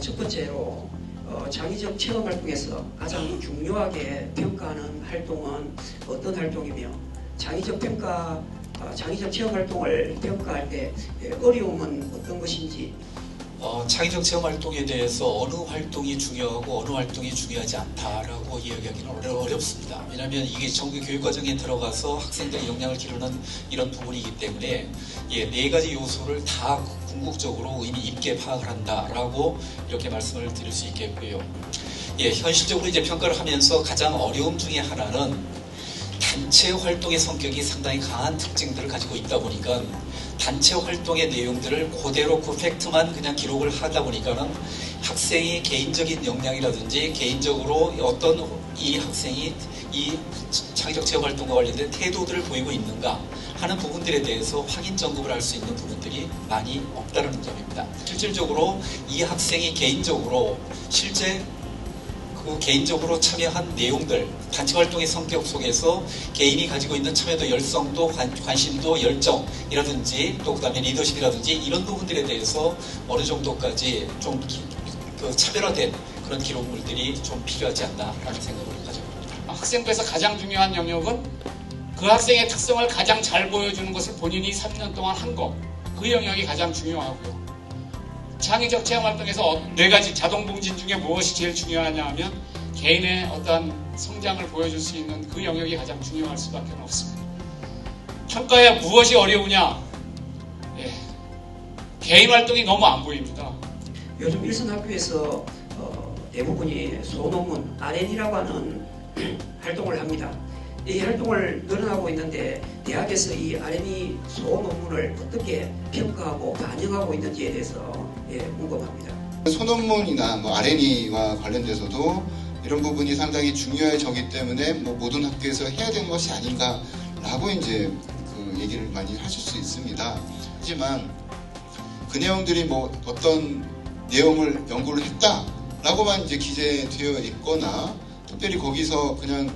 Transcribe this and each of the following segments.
첫 번째로 어, 창의적 체험 활동에서 가장 중요하게 평가하는 활동은 어떤 활동이며 창의적 평가 어, 창의적 체험 활동을 평가할 때 예, 어려움은 어떤 것인지 어, 창의적 체험 활동에 대해서 어느 활동이 중요하고 어느 활동이 중요하지 않다라고 이야기하기는 어려, 어렵습니다. 왜냐하면 이게 정규 교육 과정에 들어가서 학생들의 역량을 기르는 이런 부분이기 때문에 예, 네 가지 요소를 다 궁극적으로 의미 있게 파악을 한다라고 이렇게 말씀을 드릴 수 있겠고요. 예, 현실적으로 이제 평가를 하면서 가장 어려움 중에 하나는 단체 활동의 성격이 상당히 강한 특징들을 가지고 있다 보니까 단체 활동의 내용들을 그대로 그 팩트만 그냥 기록을 하다 보니까는 학생이 개인적인 역량이라든지 개인적으로 어떤 이 학생이 이 창의적 체험 활동과 관련된 태도들을 보이고 있는가 하는 부분들에 대해서 확인 점검을 할 수 있는 부분들이 많이 없다는 점입니다. 실질적으로 이 학생이 개인적으로 실제 그 개인적으로 참여한 내용들, 단체 활동의 성격 속에서 개인이 가지고 있는 참여도 열성도 관, 관심도 열정이라든지 또 그다음에 리더십이라든지 이런 부분들에 대해서 어느 정도까지 좀그 차별화된 그런 기록물들이 좀 필요하지 않나라는 생각을 가져봅니다. 학생부에서 가장 중요한 영역은 그 학생의 특성을 가장 잘 보여주는 것을 본인이 3년 동안 한 것. 그 영역이 가장 중요하고요. 창의적 체험 활동에서 네 가지 자동 봉진 중에 무엇이 제일 중요하냐 하면 개인의 어떤 성장을 보여줄 수 있는 그 영역이 가장 중요할 수밖에 없습니다. 평가에 무엇이 어려우냐? 예. 개인 활동이 너무 안 보입니다. 요즘 일선 학교에서 어, 대부분이 소논문 R&D라고 하는 활동을 합니다. 이 활동을 늘어나고 있는데 대학에서 이 R&D 소논문을 어떻게 평가하고 반영하고 있는지에 대해서 예, 궁금합니다. 소논문이나 뭐 R&E와 관련돼서도 이런 부분이 상당히 중요해졌기 때문에 뭐 모든 학교에서 해야 되는 것이 아닌가라고 이제 그 얘기를 많이 하실 수 있습니다. 하지만 그 내용들이 뭐 어떤 내용을 연구를 했다라고만 이제 기재되어 있거나 특별히 거기서 그냥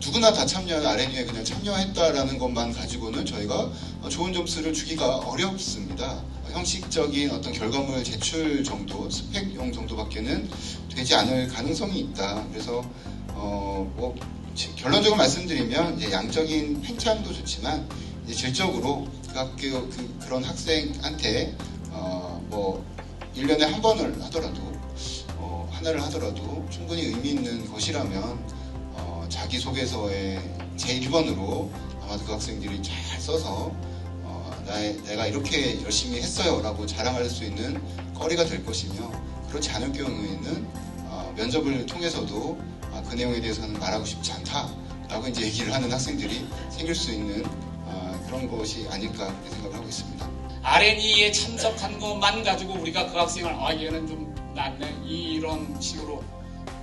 누구나 다 참여하는 R&E에 그냥 참여했다라는 것만 가지고는 저희가 좋은 점수를 주기가 어렵습니다. 형식적인 어떤 결과물 제출 정도, 스펙용 정도밖에는 되지 않을 가능성이 있다. 그래서 어, 뭐 결론적으로 말씀드리면 양적인 팽창도 좋지만 질적으로 그 학교 그, 그런 학생한테 어, 뭐 1년에 한 번을 하더라도 어, 하나를 하더라도 충분히 의미 있는 것이라면 어, 자기소개서의 제1번으로 아마도 그 학생들이 잘 써서 어, 나의, 내가 이렇게 열심히 했어요 라고 자랑할 수 있는 거리가 될 것이며 그렇지 않을 경우에는 어, 면접을 통해서도 아, 그 내용에 대해서는 말하고 싶지 않다 라고 이제 얘기를 하는 학생들이 생길 수 있는 어, 그런 것이 아닐까 생각을 하고 있습니다. R&E에 참석한 것만 가지고 우리가 그 학생을 아 얘는 좀 낫네 이런 식으로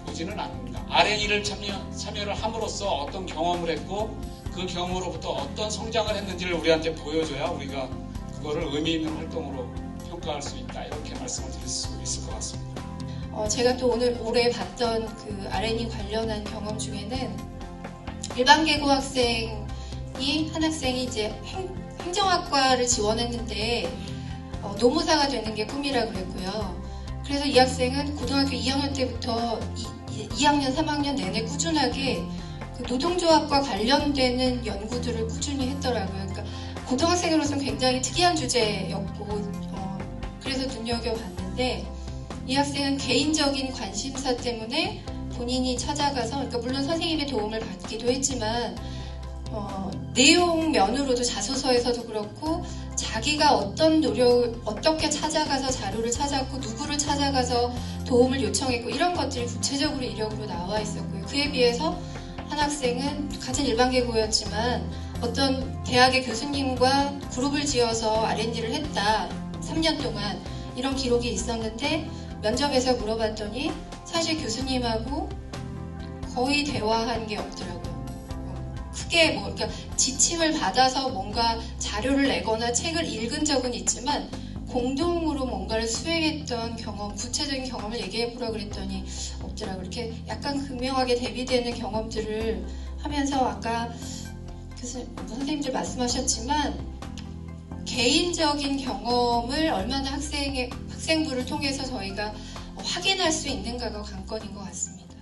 보지는 않습니다. R&E를 참여, 참여를 함으로써 어떤 경험을 했고 그 경험으로부터 어떤 성장을 했는지를 우리한테 보여줘야 우리가 그거를 의미 있는 활동으로 평가할 수 있다 이렇게 말씀을 드릴 수 있을 것 같습니다. 어, 제가 또 오늘 올해 봤던 그 R&E 관련한 경험 중에는 일반 계고 학생이 한 학생이 이제 행, 행정학과를 지원했는데 어, 노무사가 되는 게 꿈이라 그랬고요. 그래서 이 학생은 고등학교 2학년 때부터 2, 2학년, 3학년 내내 꾸준하게 그 노동조합과 관련되는 연구들을 꾸준히 했더라고요. 그러니까 고등학생으로서는 굉장히 특이한 주제였고 어, 그래서 눈여겨봤는데 이 학생은 개인적인 관심사 때문에 본인이 찾아가서 그러니까 물론 선생님의 도움을 받기도 했지만 어, 내용 면으로도 자소서에서도 그렇고 자기가 어떤 노력 어떻게 찾아가서 자료를 찾았고 누구를 찾아가서 도움을 요청했고 이런 것들이 구체적으로 이력으로 나와 있었고요. 그에 비해서 한 학생은 같은 일반계고였지만 어떤 대학의 교수님과 그룹을 지어서 R&D를 했다. 3년 동안 이런 기록이 있었는데 면접에서 물어봤더니 사실 교수님하고 거의 대화한 게 없더라고요. 크게 뭐 그러니까 지침을 받아서 뭔가 자료를 내거나 책을 읽은 적은 있지만 공동으로 뭔가를 수행했던 경험, 구체적인 경험을 얘기해 보라 그랬더니 없더라고요. 이렇게 약간 극명하게 대비되는 경험들을 하면서 아까 교수, 선생님들 말씀하셨지만 개인적인 경험을 얼마나 학생의 학생부를 통해서 저희가 확인할 수 있는가가 관건인 것 같습니다.